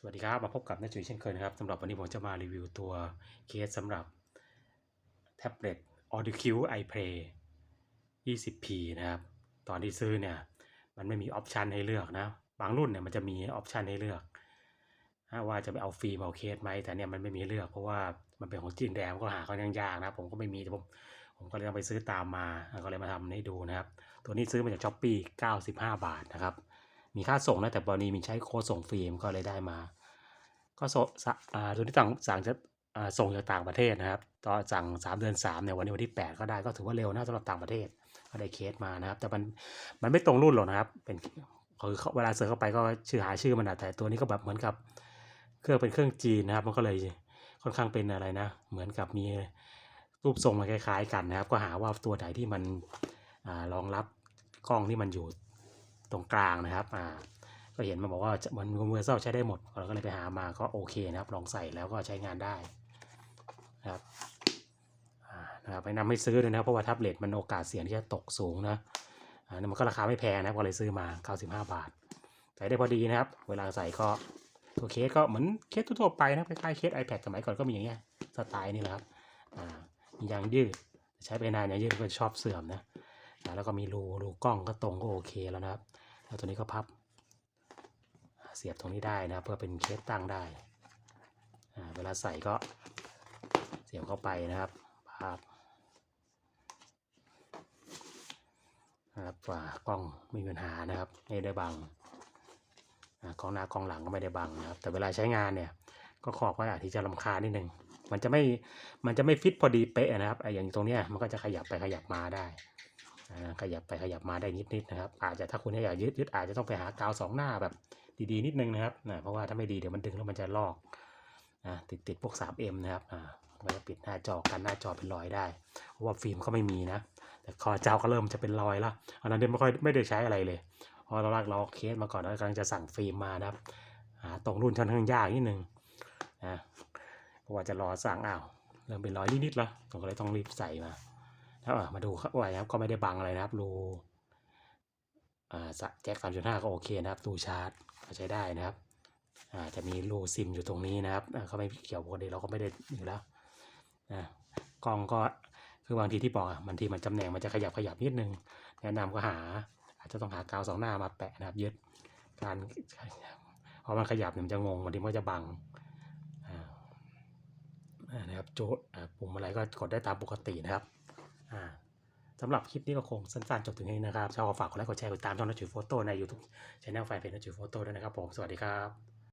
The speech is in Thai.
สวัสดีครับ มาพบกับน้าจุ๋ยเช่นเคยนะครับสำหรับวันนี้ผมจะมารีวิวตัวเคสสำหรับแท็บเล็ต AudioQ iPlay 20p นะครับ ตอนที่ซื้อเนี่ย มันไม่มีออปชันให้เลือกนะ บางรุ่นเนี่ยมันจะมีออปชันให้เลือก ว่าจะไปเอาฟิล์มเอาเคสไหม แต่เนี่ยมันไม่มีเลือกเพราะว่ามันเป็นของจีนแดงก็หาค่อนข้างยากนะ ผมก็ไม่มีแต่ผมผมก็เลยต้องไปซื้อตามมา ก็เลยมาทำให้ดูนะครับ ตัวนี้ซื้อมาจากช้อปปี้95 บาทนะครับ มีค่าส่งนะแต่ตอนนี้มีใช้โค้ดส่งฟรีมก็เลยได้มา ก็ส่งสะอ่าตัวที่สั่งสั่งจะส่งจากต่างประเทศนะครับต่อสั่ง 3 เดือน3เนี่ยวันนี้วันที่ 8 ก็ได้ก็ถือว่าเร็วนะสำหรับต่างประเทศก็ได้เคสมานะครับ แต่มันมันไม่ตรงรุ่นหรอกนะครับ เป็นคือเวลาเสิร์ชเข้าไปก็ชื่อหาชื่อมันอะแต่ตัวนี้ก็แบบเหมือนกับเครื่องเป็นเครื่องจีนนะครับ มันก็เลยค่อนข้างเป็นอะไรนะ เหมือนกับมีรูปทรงมันคล้ายๆกันนะครับ ก็หาว่าตัวไหนที่มันอรองรับกล้องที่มันอยู่ ตรงกลางนะครับอ่าก็เห็นมาบอกว่าจะมันมือเซลใช้ได้หมด เราก็เลยไปหามาก็โอเคนะครับ ลองใส่แล้วก็ใช้งานได้นะครับอ่านะครับไปนำให้ซื้อด้วยนะครับเพราะว่าแท็บเล็ตมันโอกาสเสี่ยงที่จะตกสูงนะอ่ามันก็ราคาไม่แพงนะครับก็เลยซื้อมา 95 บาท ใส่ได้พอดีนะครับ เวลาใส่ก็ตัวเคสก็เหมือนเคสทั่วไปนะคล้ายๆเคส iPad สมัยก่อนก็มีอย่างเงี้ยสไตล์นี่แหละครับอ่ามียางยืดใช้ไปนานยางยืดก็ชอบเสื่อมนะแล้วก็มีรูรูกล้องก็ตรงก็โอเคแล้วนะครับ แล้วตัวนี้ก็พับ เสียบตรงนี้ได้นะครับ เพื่อเป็นเคสตั้งได้ เวลาใส่ก็เสียบเข้าไปนะครับภาพนะครับว่ากล้องไม่มีปัญหานะครับไม่ได้บังกล้องหน้ากล้องหลังก็ไม่ได้บังนะครับ แต่เวลาใช้งานเนี่ยก็ขอบก็อาจที่จะลำคาญนิดนึงมันจะไม่มันจะไม่ฟิตพอดีเป๊ะนะครับไอ้อย่างตรงเนี้ยมันก็จะขยับไปขยับมาได้ ขยับไปขยับมาได้นิดๆนะครับ อาจจะถ้าคุณอยากยืดยืดอาจจะต้องไปหากาวสองหน้าแบบดีๆนิดนึงนะครับนะเพราะว่าถ้าไม่ดีเดี๋ยวมันดึงแล้วมันจะลอกนะติดติดพวก 3M นะครับอ่ามันจะปิดหน้าจอกันหน้าจอเป็นรอยได้ เพราะว่าฟิล์มเขาไม่มีนะ แต่คอเจ้าก็เริ่มจะเป็นรอยล้วอันนั้นเดี๋ยวไม่ค่อยไม่ได้ใช้อะไรเลยเพราะตอนแรกเราเคสมาก่อนแล้วกำลังจะสั่งฟิล์มมานะครับตรงรุ่นค่อนข้างยากนิดนึงนะเพราะว่าจะรอสั่งอ้าวเริ่มเป็นรอยนิดๆแล้วผมก็เลยต้องรีบใส่มา แล้วอะมาดูครับว่านะครับก็ไม่ได้บังอะไรนะครับรูอ่าแจ็คสามจุดห้าก็โอเคนะครับรูชาร์จก็ใช้ได้นะครับอ่าจะมีรูซิมอยู่ตรงนี้นะครับเขาไม่เกี่ยวปกติเราก็ไม่ได้อยู่แล้วนะกล้องก็คือบางทีที่บอกบางทีมันจำแหน่งมันจะขยับขยับนิดนึงแนะนำก็หา อาจจะต้องหากาวสองหน้ามาแปะนะครับยึดการเพราะมันขยับเนี่ยมันจะงงบางทีมันจะบังอ่านะครับโจทย์ปุ่มอะไรก็กดได้ตามปกตินะครับ อ่าสำหรับคลิปนี้ก็คงสั้นๆจบถึงนี้นะครับชอบฝากกดไลค์กดแชร์กดติดตามช่องนักจุดโฟโต้ในยูทูบช anel แฟนเพจนักจุดโฟโต้ด้วยนะครับผม สวัสดีครับ